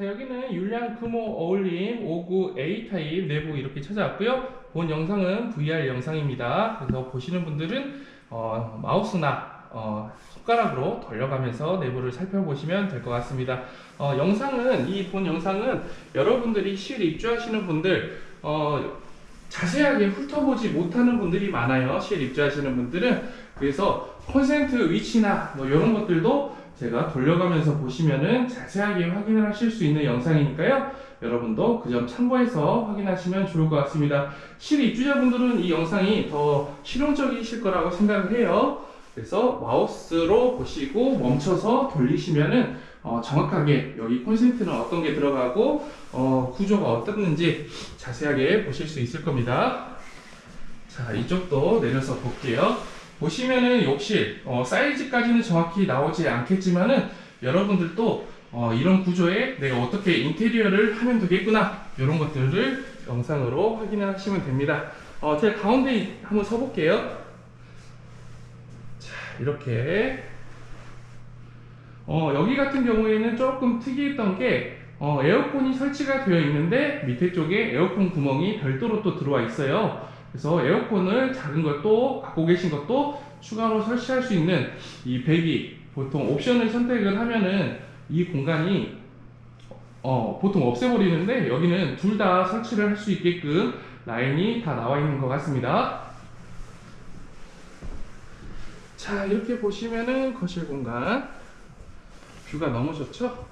자 여기는 율량 금호 어울림 59A 타입 내부 이렇게 찾아왔고요. 본 영상은 VR 영상입니다. 그래서 보시는 분들은 어, 마우스나 어, 손가락으로 돌려가면서 내부를 살펴보시면 될 것 같습니다. 어, 영상은 이 본 영상은 여러분들이 실 입주하시는 분들 어, 자세하게 훑어보지 못하는 분들이 많아요. 실 입주하시는 분들은 그래서 콘센트 위치나 뭐 이런 것들도 제가 돌려가면서 보시면은 자세하게 확인을 하실 수 있는 영상이니까요. 여러분도 그 점 참고해서 확인하시면 좋을 것 같습니다. 실 입주자분들은 이 영상이 더 실용적이실 거라고 생각을 해요. 그래서 마우스로 보시고 멈춰서 돌리시면은 어, 정확하게 여기 콘센트는 어떤 게 들어가고 어, 구조가 어떻는지 자세하게 보실 수 있을 겁니다. 자 이쪽도 내려서 볼게요. 보시면은 욕실 어, 사이즈까지는 정확히 나오지 않겠지만은 여러분들도 어, 이런 구조에 내가 어떻게 인테리어를 하면 되겠구나 이런 것들을 영상으로 확인하시면 됩니다. 어, 제가 가운데 한번 서볼게요. 자 이렇게 어, 여기 같은 경우에는 조금 특이했던 게 어, 에어컨이 설치가 되어 있는데 밑에 쪽에 에어컨 구멍이 별도로 또 들어와 있어요. 그래서 에어컨을 작은 것도 갖고 계신 것도 추가로 설치할 수 있는 이 배기 보통 옵션을 선택을 하면은 이 공간이 어, 보통 없애버리는데 여기는 둘 다 설치를 할 수 있게끔 라인이 다 나와 있는 것 같습니다. 자 이렇게 보시면은 거실 공간 뷰가 너무 좋죠?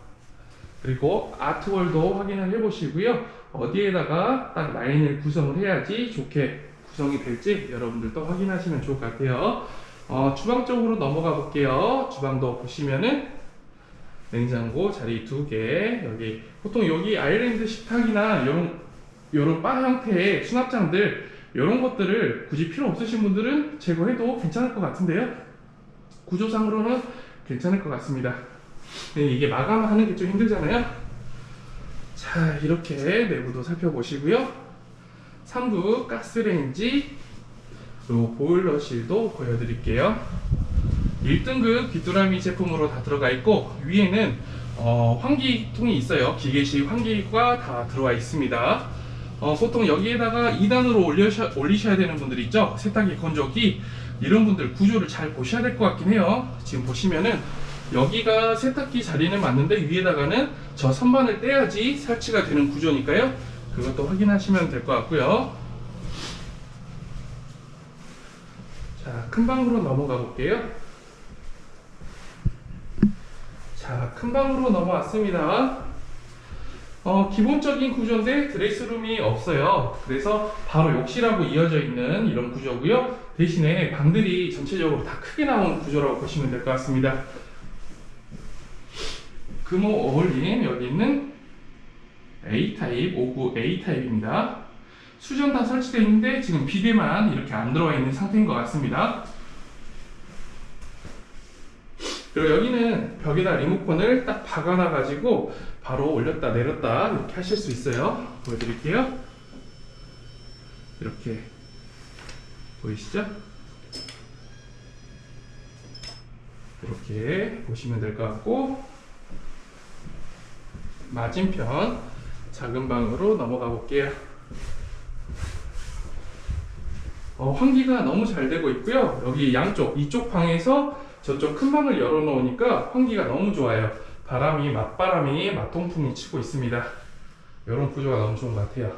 그리고 아트월도 확인을 해 보시고요. 어디에다가 딱 라인을 구성을 해야지 좋게 구성이 될지 여러분들도 확인하시면 좋을 것 같아요. 어, 주방 쪽으로 넘어가 볼게요. 주방도 보시면은 냉장고 자리 두 개, 여기 보통 여기 아일랜드 식탁이나 이런 이런 바 형태의 수납장들 이런 것들을 굳이 필요 없으신 분들은 제거해도 괜찮을 것 같은데요. 구조상으로는 괜찮을 것 같습니다. 네, 이게 마감하는 게 좀 힘들잖아요. 자, 이렇게 내부도 살펴보시고요. 3부 가스레인지 그리고 보일러실도 보여드릴게요. 1등급 귀뚜라미 제품으로 다 들어가 있고 위에는 어, 환기통이 있어요. 기계식 환기가 다 들어와 있습니다. 어, 보통 여기에다가 2단으로 올려셔, 올리셔야 되는 분들 있죠. 세탁기 건조기 이런 분들 구조를 잘 보셔야 될 것 같긴 해요. 지금 보시면은 여기가 세탁기 자리는 맞는데 위에다가는 저 선반을 떼야지 설치가 되는 구조니까요. 그것도 확인하시면 될 것 같고요. 자, 큰 방으로 넘어가 볼게요. 자, 큰 방으로 넘어왔습니다. 어, 기본적인 구조인데 드레스룸이 없어요. 그래서 바로 욕실하고 이어져 있는 이런 구조고요. 대신에 방들이 전체적으로 다 크게 나온 구조라고 보시면 될 것 같습니다. 금호 어울림 여기 있는 A타입 59A 타입입니다. 수전 다 설치되어 있는데 지금 비대만 이렇게 안 들어와 있는 상태인 것 같습니다. 그리고 여기는 벽에다 리모컨을 딱 박아놔 가지고 바로 올렸다 내렸다 이렇게 하실 수 있어요. 보여드릴게요. 이렇게 보이시죠? 이렇게 보시면 될 것 같고 맞은편 작은 방으로 넘어가 볼게요. 어, 환기가 너무 잘 되고 있고요. 여기 양쪽 이쪽 방에서 저쪽 큰 방을 열어 놓으니까 환기가 너무 좋아요. 바람이 맞바람이 맞동풍이 치고 있습니다. 이런 구조가 너무 좋은 것 같아요.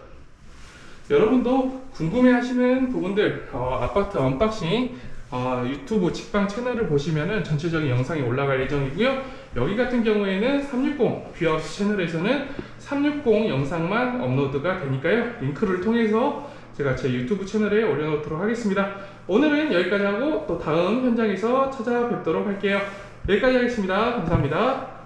여러분도 궁금해 하시는 부분들 어, 아파트 언박싱 어, 유튜브 직방 채널을 보시면은 전체적인 영상이 올라갈 예정이고요. 여기 같은 경우에는 360 뷰하우스 채널에서는 360 영상만 업로드가 되니까요. 링크를 통해서 제가 제 유튜브 채널에 올려놓도록 하겠습니다. 오늘은 여기까지 하고 또 다음 현장에서 찾아뵙도록 할게요. 여기까지 하겠습니다. 감사합니다.